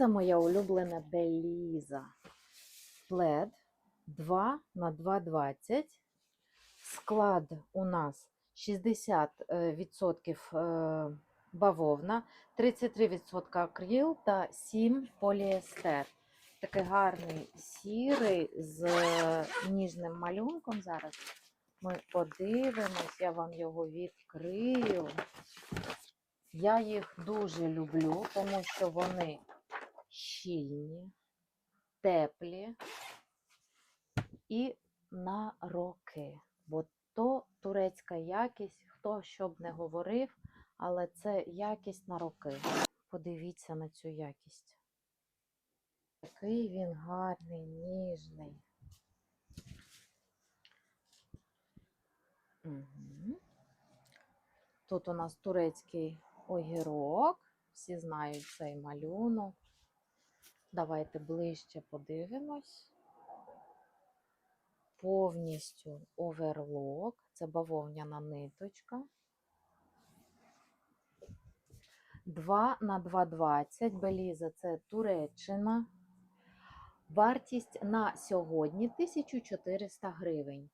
Це моя улюблена Беліза. Плед 2 на 2,20. Склад у нас 60% е, бавовна, 33% акрил та 7 поліестер. Такий гарний сірий з ніжним малюнком. Зараз ми подивимось, я вам його відкрию. Я їх дуже люблю, тому що вони щільні, теплі і на роки. Бо то турецька якість, хто що б не говорив, але це якість на роки. Подивіться на цю якість. Який він гарний, ніжний. Угу. Тут у нас турецький огірок. Всі знають цей малюнок. Давайте ближче подивимось. Повністю оверлок. Це бавовняна ниточка. 2 на 2,20. Беліза це Туреччина. Вартість на сьогодні 1400 гривень.